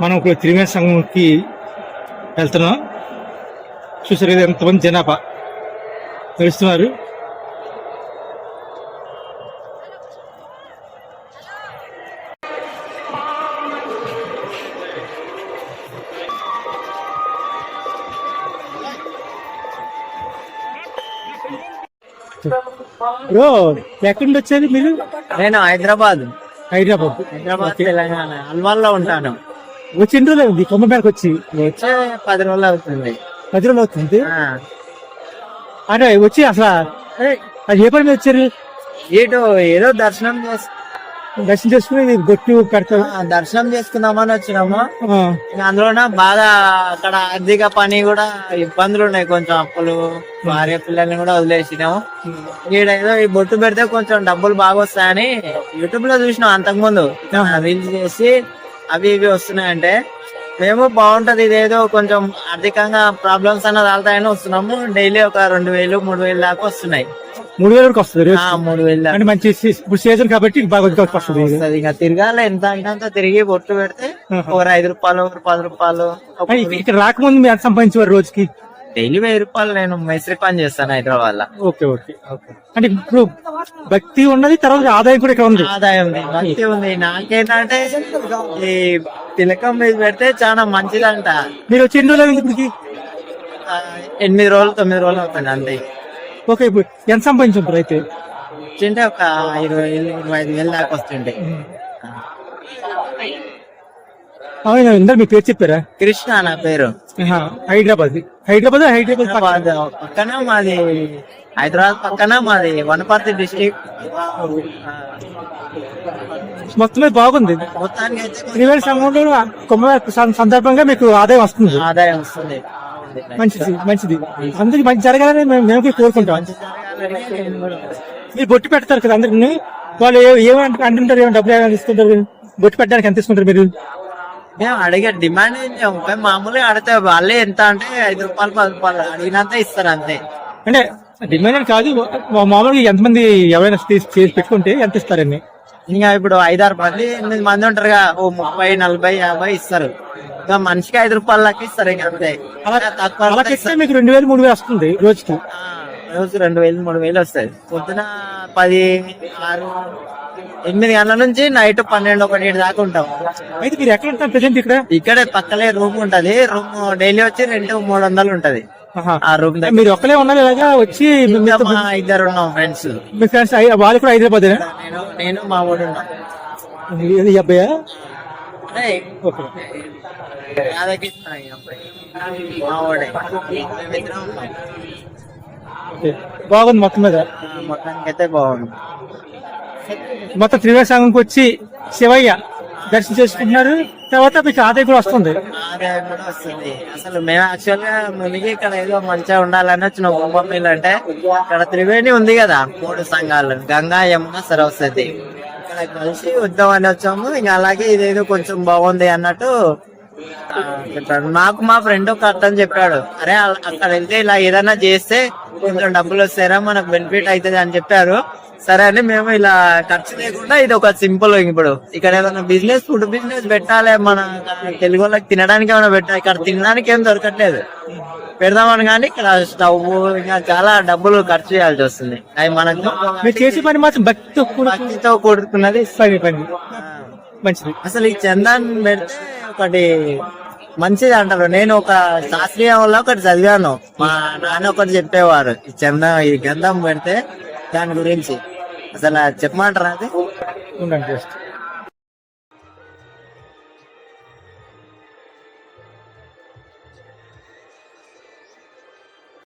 మనం ఇప్పుడు త్రివేణ సంఘంకి వెళ్తున్నాం. చూసారు కదా ఎంతమంది జనాభా. నడుస్తున్నారు బ్రో ఎక్కడి వచ్చేది మీరు? నేను హైదరాబాద్. హైదరాబాద్. హైదరాబాద్ తెలంగాణ అల్వాల్లో ఉంటాను. వచ్చి ఎన్ని రోజులు మేరకు వచ్చి? వచ్చే పది రోజులు అవుతుంది. పది రోజులు అవుతుంది. అంటే వచ్చి అసలు ఏ, అది ఏ పని మీద వచ్చారు? ఇటు ఏదో దర్శనం చేస్ దర్శనం చేసుకుని గొట్టు ఆ, దర్శనం చేసుకుందామని వచ్చినాము. అందులోన బాగా అక్కడ ఆర్థిక పని కూడా ఇబ్బందులు ఉన్నాయి. కొంచెం అప్పులు భార్య పిల్లల్ని కూడా వదిలేసినాము. ఈడ ఏదో ఈ బొట్టు పెడితే కొంచెం డబ్బులు బాగా వస్తాయని యూట్యూబ్లో చూసినాం అంతకుముందు. రీల్స్ చేసి అవి ఇవి వస్తున్నాయంటే. మేము బాగుంటది ఇదేదో కొంచెం ఆర్థికంగా ప్రాబ్లమ్స్ అన్నది వెళ్తాయని వస్తున్నాము. డైలీ ఒక రెండు వేలు మూడు వేలు దాకా వస్తున్నాయి. మూడు వేల వరకు వస్తుంది మూడు వేలు. అంటే మంచి ఇప్పుడు సీజన్ కాబట్టి బాగా వస్తుంది. ఇంకా. తిరగాలి. ఎంత అంటే అంత తిరిగి బొట్టు పెడితే ఒక ఐదు రూపాయలు ఒక పది రూపాయలు ఇక్కడ- రాకముందు మీరు ఎంత సంపాదించేవారు రోజుకి? డైలీ వెయ్యి రూపాయలు నేను మేస్త్రి పని చేస్తాను హైదరాబాద్లో ఓకే ఓకే. అంటే ఇప్పుడు భక్తి ఉన్నది తర్వాత ఆదాయం కూడా ఇక్కడ ఉంది. ఆదాయం ఉంది భక్తి ఉంది. నాకేంటంటే ఈ తిలకం మీద పెడితే చాలా మంచిదంట. మీరు వచ్చి ఎన్ని రోజులు ఎనిమిది రోజులు తొమ్మిది రోజులు అవుతుంది అంతే. ఓకే ఇప్పుడు ఎంత సంపాదించుంటారు అయితే? వచ్చింటే ఒక ఇరవై వేలు ఇరవై ఐదు వేలు దాకా వస్తుంటే అవును ఇందరు మీ పేరు చెప్పారా? కృష్ణ నా పేరు. హైదరాబాద్. హైదరాబాద్ హైదరాబాద్ పక్కన. మాది హైదరాబాద్ పక్కన మాది వనపర్తి డిస్టిక్. మొత్తం మీద బాగుంది. మొత్తానికి అయితే త్రివేణ సంఘంలో సందర్భంగా మీకు ఆదాయం వస్తుంది. ఆదాయం వస్తుంది. మంచిది మంచిది. అందరికి మంచి జరగాలని మేము మేము కోరుకుంటాం. మీరు బొట్టు పెడతారు కదా అందరిని. వాళ్ళు ఏ- ఏమంట అంటుంటారు? ఏమైనా డబ్బులు ఏమైనా ఇస్తుంటారు బొట్టు పెట్టడానికి ఎంత తీసుకుంటారు మీరు? మేము అడిగే డిమాండ్ మేము మామూలుగా అడితే వాళ్ళే ఎంత అంటే ఐదు రూపాయలు పది రూపాయలు అడిగినంత ఇస్తారు అంతే. అంటే డిమాండ్ కాదు. మామూలుగా ఎంతమంది ఎవరైనా చేసి పెట్టుకుంటే ఎంత ఇస్తారని ఇంకా ఇప్పుడు ఐదారు మంది ఎనిమిది మంది ఉంటారుగా. ఓ ముప్పై నలభై యాభై ఇస్తారు. మనిషికి ఐదు రూపాయల లెక్క ఇస్తారు ఇంకా అంతే. అలా మీకు రెండు వేలు మూడు వేలు వస్తుంది రోజుకి. ఆ, రోజు రెండు వేలు మూడు వేలు వస్తాయి. పొద్దున పది ఆరు ఎనిమిది గంటల నుంచి నైట్ పన్నెండు ఒకటి దాకా ఉంటాం అయితే మీరు ఎక్కడ ఉంటారు ప్రెసెంట్ ఇక్కడ? ఇక్కడే పక్కలే రూమ్ ఉంటది. రూమ్ డైలీ వచ్చి రెంట్ మూడు వందలు ఉంటది. ఆహా. ఆ రూమ్ దగ్గర. మీరు ఒక్కలే ఉన్నారు ఇలాగా వచ్చి మీ- ఇంకా మా ఇద్దరు ఉన్నాం ఫ్రెండ్స్ మీ ఫ్రెండ్స్ వాళ్ళు కూడా హైదరాబాద్ నేను నేను మా ఊడు ఉన్నాం. అబ్బాయా? బాగుంది మొత్తం మీద. ఆ, మొత్తానికైతే బాగుంది. మొత్తం త్రివేణ సంఘంకి వచ్చి శివయ్య దర్శనం చేసుకుంటున్నారు. తర్వాత మీకు ఆదాయం కూడా వస్తుంది. ఆదాయం కూడా వస్తుంది. అసలు మేము యాక్చువల్గా మునిగి ఇక్కడ ఏదో మంచిగా ఉండాలని వచ్చిన బొమ్మలు అంటే ఇక్కడ త్రివేణి ఉంది కదా మూడు సంఘాలు గంగా యమున సరస్వతి. కలిసి వద్దామని వచ్చాము. ఇంకా అలాగే ఇదేదో కొంచెం బాగుంది అన్నట్టు చెప్పాడు. నాకు మా ఫ్రెండ్ ఒక అర్థం చెప్పాడు. అరే అక్కడ వెళ్తే ఇలా ఏదైనా చేస్తే కొంచెం డబ్బులు వస్తారా మనకు బెనిఫిట్ అవుతుంది అని చెప్పారు. సరే అని మేము ఇలా ఖర్చు లేకుండా ఇది ఒక సింపుల్ ఇప్పుడు. ఇక్కడ ఏదైనా బిజినెస్ ఫుడ్ బిజినెస్ పెట్టాలి మన తెలుగు వాళ్ళకి తినడానికి ఏమైనా పెట్టాలి. ఇక్కడ తినడానికి ఏం దొరకట్లేదు. పెడదామని కానీ ఇక్కడ స్టవ్ ఇంకా చాలా డబ్బులు ఖర్చు చేయాల్సి వస్తుంది. అవి మనకు మీరు చేసే పని మాత్రం భక్తితో కూడుకున్న భక్తితో కూడుకున్నది. పని పని. మంచిది. అసలు ఈ చందన్ పెడితే ఒకటి మంచిది అంటారు. నేను ఒక శాస్త్రీయంలో ఒకటి చదివాను. మా నాన్న ఒకటి చెప్పేవారు ఈ చందం ఈ గంధం పెడితే దాని గురించి. అసలు అది చెప్పమంటారా అది? ఉండండి.